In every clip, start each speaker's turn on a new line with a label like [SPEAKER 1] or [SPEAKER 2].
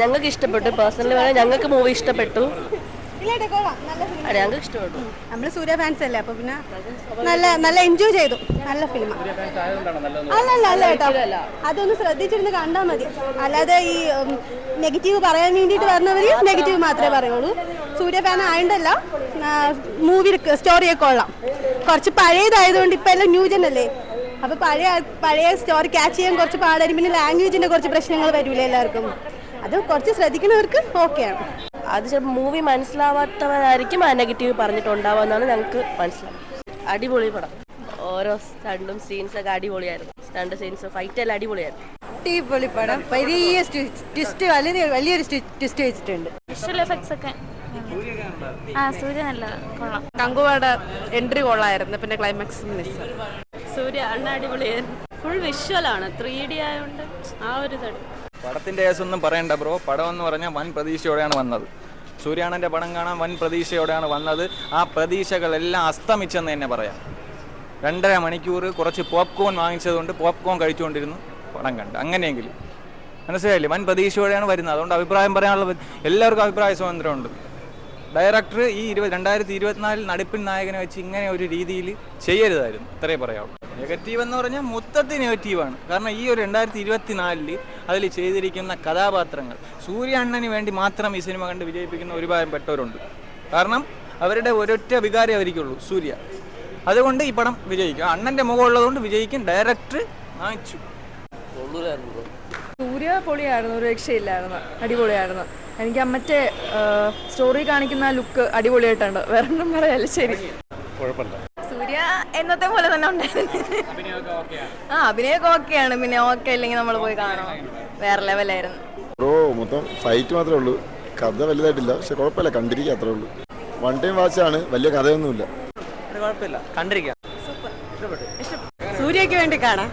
[SPEAKER 1] ഞങ്ങൾക്ക് ഇഷ്ടപ്പെട്ടു. പേഴ്സണലി പറയാൻ ഞങ്ങൾക്ക് മൂവി ഇഷ്ടപ്പെട്ടു. അതെ ഞങ്ങൾക്ക് ഇഷ്ടപ്പെട്ടു.
[SPEAKER 2] നമ്മൾ സൂര്യ ഫാൻസ് അല്ലേ? അപ്പൊ പിന്നെ നല്ല നല്ല എൻജോയ് ചെയ്തു. നല്ല ഫിലിം അല്ല അല്ല അല്ല കേട്ടോ. അതൊന്ന് ശ്രദ്ധിച്ചിരുന്ന് കണ്ടാൽ മതി. അല്ലാതെ ഈ നെഗറ്റീവ് പറയാൻ വേണ്ടിയിട്ട് വരുന്നവര് നെഗറ്റീവ് മാത്രമേ പറയുള്ളൂ. സൂര്യ ഫാൻ ആയതല്ല മൂവി സ്റ്റോറിയൊക്കെ കൊള്ളാം. കുറച്ച് പഴയതായതുകൊണ്ട് ഇപ്പം എല്ലാം ന്യൂജൻ അല്ലേ? അപ്പൊ പഴയ പഴയ സ്റ്റോറി ക്യാച്ച് ചെയ്യാൻ കുറച്ച് പാടായിരിക്കും പിന്നെ ലാംഗ്വേജിന്റെ കുറച്ച് പ്രശ്നങ്ങൾ വരൂലേ എല്ലാവർക്കും? അത് കുറച്ച് ശ്രദ്ധിക്കുന്നവർക്ക് ഓക്കെയാണ്
[SPEAKER 1] അത് ചിലപ്പോൾ മൂവി മനസ്സിലാവാത്തവരായിരിക്കും ആ നെഗറ്റീവ് പറഞ്ഞിട്ടുണ്ടാവുമെന്നാണ് ഞങ്ങൾക്ക് മനസ്സിലാവും അടിപൊളി പടം. ഓരോ സ്റ്റണ്ടും സീൻസ് ഒക്കെ അടിപൊളിയായിരുന്നു. സ്റ്റണ്ട് സീൻസ് ഫൈറ്റ് എല്ലാം അടിപൊളിയായിരുന്നു.
[SPEAKER 2] അടിപൊളി പടം. വലിയ ട്വിസ്റ്റ് വലിയ വലിയൊരു ട്വിസ്റ്റ് വെച്ചിട്ടുണ്ട്.
[SPEAKER 3] വിഷ്വൽ എഫക്ട്സ് ഒക്കെ. ആ സൂര്യ നല്ല കൊള്ളാം.
[SPEAKER 4] കങ്കുവാട് എൻട്രി കൊള്ളായിരുന്നു പിന്നെ ക്ലൈമാക്സ് മിസ്
[SPEAKER 3] സൂര്യ അണ്ണ അടിപൊളിയായിരുന്നു. ഫുൾ വിഷ്വലാണ് ത്രീ ഡി ആയതുകൊണ്ട് ആ ഒരു തടി
[SPEAKER 5] പടത്തിന്റെ കേസൊന്നും പറയണ്ട ബ്രോ. പടം എന്ന് പറഞ്ഞാൽ വൻ പ്രതീക്ഷയോടെയാണ് വന്നത്. സൂര്യാണന്റെ പടം കാണാൻ വൻ പ്രതീക്ഷയോടെയാണ് വന്നത്. ആ പ്രതീക്ഷകളെല്ലാം അസ്തമിച്ചെന്ന് തന്നെ പറയാം. രണ്ടര മണിക്കൂർ കുറച്ച് പോപ്കോൺ വാങ്ങിച്ചതുകൊണ്ട് പോപ്കോൺ കഴിച്ചുകൊണ്ടിരുന്നു. പടം കണ്ട്. അങ്ങനെയെങ്കിലും മനസ്സിലായില്ലേ? വൻ പ്രതീക്ഷയോടെയാണ് വരുന്നത്. അതുകൊണ്ട് അഭിപ്രായം പറയാനുള്ള എല്ലാവർക്കും അഭിപ്രായ സ്വാതന്ത്ര്യമുണ്ട്. ഡയറക്ടർ ഈ ഇരുപത് രണ്ടായിരത്തി ഇരുപത്തിനാലിൽ നടുപ്പിൻ നായകനെ വെച്ച് ഇങ്ങനെ ഒരു രീതിയിൽ ചെയ്യരുതായിരുന്നു. ഇത്രേ പറയാവുള്ളൂ. നെഗറ്റീവ് എന്ന് പറഞ്ഞാൽ മൊത്തത്തിൽ നെഗറ്റീവാണ് കാരണം ഈ ഒരു രണ്ടായിരത്തി ഇരുപത്തി നാലിൽ അതിൽ ചെയ്തിരിക്കുന്ന കഥാപാത്രങ്ങൾ സൂര്യ അണ്ണന് വേണ്ടി മാത്രം ഈ സിനിമ കണ്ട് വിജയിപ്പിക്കുന്ന ഒരുപാട് പെട്ടവരുണ്ട്. കാരണം അവരുടെ ഒരൊറ്റ വികാരം അവർക്കുള്ളൂ സൂര്യ. അതുകൊണ്ട് ഈ പടം വിജയിക്കും. അണ്ണന്റെ മുഖം ഉള്ളതുകൊണ്ട് വിജയിക്കും. ഡയറക്ടർ വാങ്ങിച്ചു
[SPEAKER 4] സൂര്യ പൊളിയായിരുന്നു ഒരു രക്ഷയില്ലായിരുന്നു അടിപൊളിയായിരുന്നു. എനിക്ക് മറ്റേ സ്റ്റോറി കാണിക്കുന്ന ലുക്ക് അടിപൊളിയായിട്ടുണ്ട്. വേറെ ഒന്നും പറയല്ല ശരി. സൂര്യ എന്നത്തെ പോലെ തന്നെ ഉണ്ടായിരുന്നു. ആ അഭിനയൊക്കെ ഓക്കെയാണ് പിന്നെ ഓക്കെ ഇല്ലെങ്കിൽ നമ്മൾ പോയി കാണാം വേറെ ലെവലായിരുന്നു
[SPEAKER 6] ബ്രോ മൊത്തം ഫൈറ്റ് മാത്രമേ ഉള്ളൂ. കഥ വലുതായിട്ടില്ല. പക്ഷെ കുഴപ്പമില്ല. കണ്ടിരിക്കുക അത്രേ ഉള്ളൂ. വൺ ടൈം വാച്ചാണ് വലിയ കഥയൊന്നുമില്ല.
[SPEAKER 5] കുഴപ്പമില്ല. കണ്ടിരിക്കാം.
[SPEAKER 2] സൂര്യക്ക് വേണ്ടി കാണാം.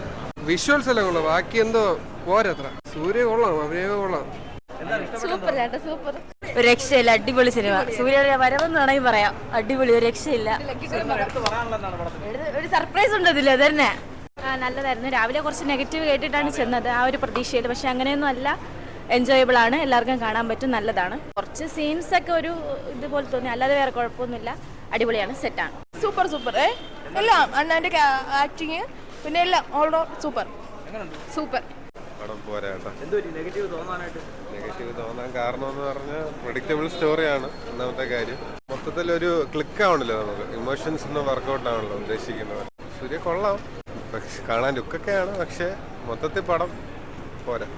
[SPEAKER 7] വിഷ്വൽസ് അല്ലേ കൊള്ളാം ബാക്കി എന്തോ പോരത്ര സൂര്യ കൊള്ളാം. അഭിനയം കൊള്ളാം.
[SPEAKER 3] സൂപ്പർ ചേട്ടാ സൂപ്പർ. ഒരു രക്ഷയില്ല അടിപൊളി സിനിമ. സൂര്യയുടെ വരവെന്ന് വേണമെങ്കിൽ പറയാം. അടിപൊളി ഒരു രക്ഷയില്ല. ഒരു- ഒരു സർപ്രൈസ് ഉണ്ട് ഇതിൽ തന്നെ. ആ നല്ലതായിരുന്നു. രാവിലെ കുറച്ച് നെഗറ്റീവ് കേട്ടിട്ടാണ് ചെന്നത്. ആ ഒരു പ്രതീക്ഷയിൽ. പക്ഷെ അങ്ങനെയൊന്നും അല്ല. എൻജോയബിൾ ആണ്. എല്ലാവർക്കും കാണാൻ പറ്റും. നല്ലതാണ്. കുറച്ച് സീൻസ് ഒക്കെ ഒരു ഇതുപോലെ തോന്നി. അല്ലാതെ വേറെ കുഴപ്പമൊന്നുമില്ല. അടിപൊളിയാണ്. സെറ്റാണ്
[SPEAKER 4] സൂപ്പർ സൂപ്പർ എല്ലാം. അണ്ണാന്റെ ആക്ടിങ് പിന്നെ എല്ലാം. ഓൾഡോ സൂപ്പർ സൂപ്പർ
[SPEAKER 7] പടം പോരാ നെഗറ്റീവ് തോന്നാൻ കാരണം എന്ന് പറഞ്ഞാൽ പ്രഡിക്റ്റബിൾ സ്റ്റോറിയാണ് ഒന്നാമത്തെ കാര്യം. മൊത്തത്തിൽ ഒരു ക്ലിക്ക് ആവണല്ലോ നമുക്ക്. ഇമോഷൻസ് ഒന്നും വർക്കൗട്ട് ആവണല്ലോ ഉദ്ദേശിക്കുന്നത് സൂര്യ കൊള്ളാം. പക്ഷെ കാണാൻ ലുക്കൊക്കെയാണ് പക്ഷെ മൊത്തത്തിൽ പടം പോരാ.